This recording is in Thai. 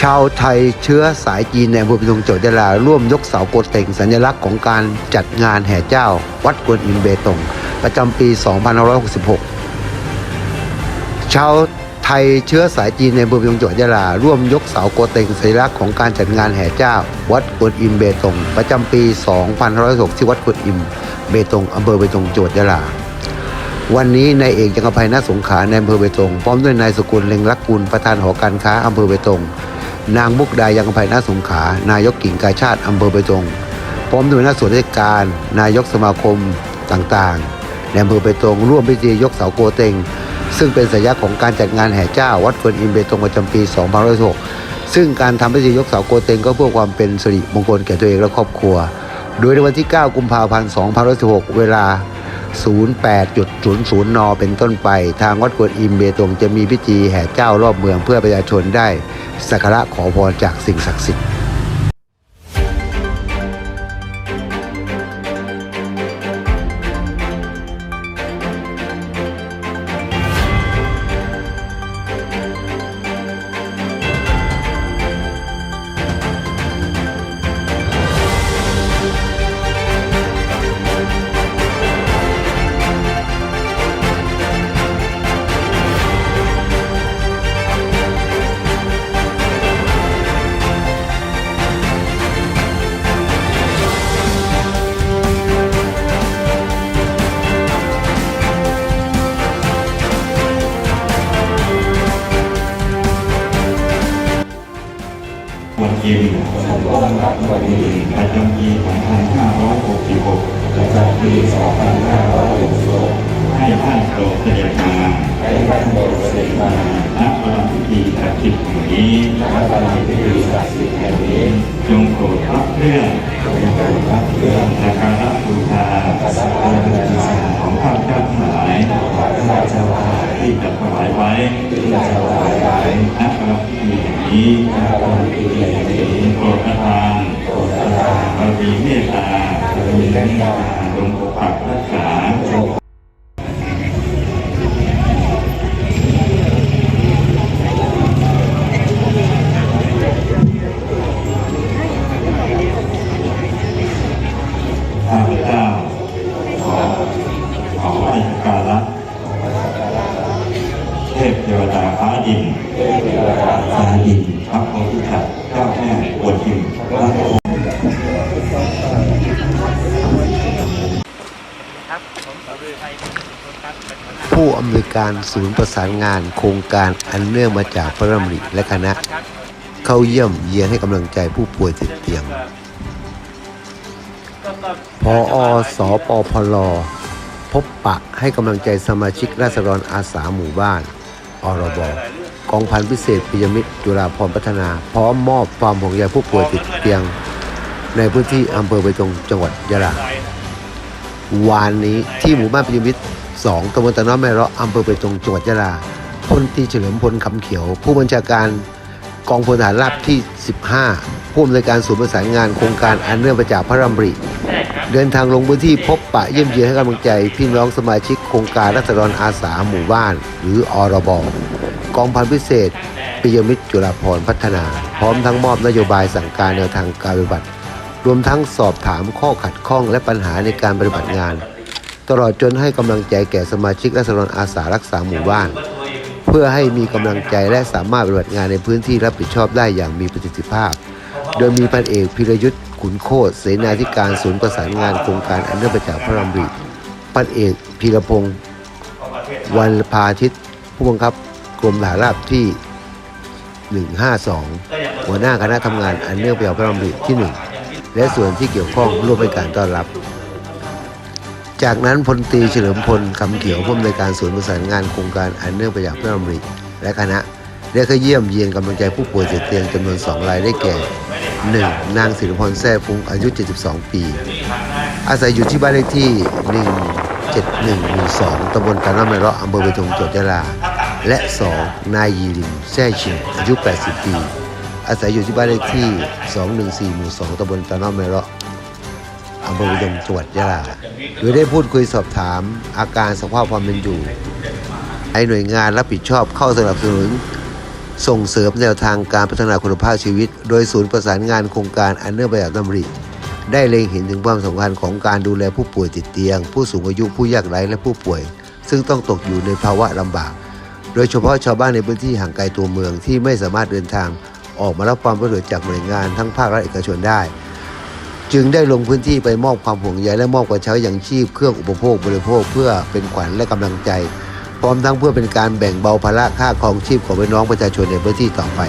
ชาวไทยเชื้อสายจีนในอำเภอพิทงจังหวัดยะลาร่วมยกเสาโกเต็งสัญลักษณ์ของการจัดงานแห่เจ้า วัดกวนอิมเบตง ประจำปี 2566 ชาวไทยเชื้อสายจีนในอำเภอพิทงจังหวัดยะลาร่วมยกเสาโกเต็งสัญลักษณ์ของการจัดงานแห่เจ้า วัดกวนอิมเบตง ประจำปี 2566ที่วัดกวนอิมเบตงอำเภอเบตงจังหวัดยะลาวันนี้นายเอกยังอภัยนาสงขาในอำเภอเบตงพร้อมด้วยนายสกุลเล็งรักกุลประธานหอการค้าอำเภอเบตง นางมุกดายังอภัยนาสงขานายกกิ่งกาชาติอำเภอเบตงพร้อมด้วยนักส่วนราชการ นายกสมาคมต่างๆในอำเภอเบตงร่วมพิธียกเสาโกเต็ง ซึ่งเป็นสัญลักษณ์ของการจัดงานแห่เจ้าวัดกวนอิมเบตงประจำปี 2506 ซึ่งการทำพิธียกเสาโกเต็งก็เพื่อความเป็นสิริมงคลแก่ตัวเองและครอบครัว โดยในวันที่ 9 กุมภาพันธ์ 2516 เวลา 08.00 น เป็นต้นไป ทางวัดกวนอิมเบตงจะมีพิธีแห่เจ้ารอบเมืองเพื่อประชาชนได้สักการะขอพรจากสิ่งศักดิ์สิทธิ์ วันยิมประจำปี2566ประจำปี2566ให้ท่านโปรดเสด็จมาให้ท่านโปรดเสด็จมาณประลัพิธีศักดิ์สิทธิ์แห่งนี้ณพระพิธีศักดิ์สิทธิ์แห่งนี้จงโปรดรับเรื่องจงโปรดรับเรื่องสักการะบูชาสักการะบูชาของข้าพเจ้าทั้งหลายขอพระราชวายที่จะถวายไว้ที่จะถวายไว้ณประลัพิธีแห่งนี้ มีเมตตาบารมีเมตตาจงปกปักรักษาจงข้าพเจ้าขอขอให้การะเทพเทวดาฟ้าดินฟ้าดินพระโพธิสัตว์เจ้าแม่กวนอิมพระ ครับผมสรุไทยครับเป็นหัวหน้าผู้อำนวยการศูนย์ประสานงานโครงการอันเนื่องมาจากพระรำริและคณะ ครับเข้าเยี่ยมเยียนให้กำลังใจผู้ป่วยติดเตียง ก็ก็พออสปพล พบปะให้กำลังใจสมาชิกราษฎรอาสาหมู่บ้าน อรบ กองพันพิเศษปิยมิตรจุฬาพรณ์พัฒนา พร้อมมอบความห่วงใยผู้ป่วยติดเตียง ในพื้นที่อำเภอเบตงจังหวัดยะลา วานนี้ที่หมู่บ้านปิยมิตร2ตำบลตะน้อแม่ราะอำเภอเบตงจังหวัดยะลาพลตีเฉลิมพลคำเขียว ผู้บัญชาการกองพลทหารราบที่ 15 ผู้อำนวยการศูนย์ประสานงานโครงการอันเนื่องมาจากพระรำริ เดินทางลงพื้นที่พบปะเยี่ยมเยียนให้กำลังใจ พี่น้องสมาชิกโครงการรัษฎรอาสาหมู่บ้าน หรืออรบกองพันพิเศษปิยมิตรจุฬาภรณ์พัฒนา พร้อมทั้งมอบนโยบายสั่งการแนวทางการปฏิบัติ รวมทั้งสอบถามข้อขัดข้องและปัญหาในการปฏิบัติงาน ตลอดจนให้กำลังใจแก่สมาชิกรัษฎรอาสารักษาหมู่บ้าน เพื่อให้มีกำลังใจและสามารถปฏิบัติงานในพื้นที่รับผิดชอบได้อย่างมีประสิทธิภาพ โดยมีพันเอกพิรยุทธ์ขุนโคตรเสนาธิการศูนย์ประสานงานโครงการอันเนื่องมาจากพระรำริพันเอกพีรพงศ์วันพาทิตผู้บังคับกรมทหารราบที่ 152 หัวหน้าคณะทำงานอันเนื่องมาจากพระรำริที่ 1 และส่วนที่เกี่ยวข้องร่วมในการต้อนรับ จากนั้นพลตรีเฉลิมพลคำเขียวผู้อำนวยการศูนย์ประสานงานโครงการอันเนื่องมาจากพระรำริและคณะได้เข้าเยี่ยมเยียนกำลังใจผู้ป่วยติดเตียงจำนวน 2 รายได้แก่ 1. นางศิริพรแท้ฟุ้งอายุ 72 ปี อาศัยอยู่ที่บ้านเลขที่ 171หมู่2ตำบลตาน้ำในเราะอำเภอเบตงจังหวัดยะลา และ 2. นายยีริมแซ่ชิงอายุ 80 ปี อาศัยอยู่ที่บ้านเลขที่ 214 หมู่ 2ตำบลตาน้ำในเราะอำเภอเบตงจังหวัดยะลาโดยได้พูดคุยสอบถามอาการสภาพความเป็นอยู่ให้หน่วยงานรับผิดชอบเข้าสนับสนุน ส่งเสริมแนวทางการพัฒนาคุณภาพชีวิต โดยศูนย์ประสานงานโครงการอันเนื่องมาจากดำริ ได้เล็งเห็นถึงความสำคัญของการดูแลผู้ป่วยติดเตียง ผู้สูงอายุผู้ยากไร้และผู้ป่วย ซึ่งต้องตกอยู่ในภาวะลำบาก โดยเฉพาะชาวบ้านในพื้นที่ห่างไกลตัวเมืองที่ไม่สามารถเดินทาง ออกมารับความประโยเหลือจากหน่วยงานทั้งภาครัฐเอกชนได้ จึงได้ลงพื้นที่ไปมอบความห่วงใยและมอบกระเช้าอย่างชีพเครื่องอุปโภคบริโภคเพื่อเป็นขวัญและกำลังใจ พร้อมทั้งเพื่อเป็นการแบ่งเบาภาระค่าครองชีพของพี่น้องประชาชนในพื้นที่ต่อไป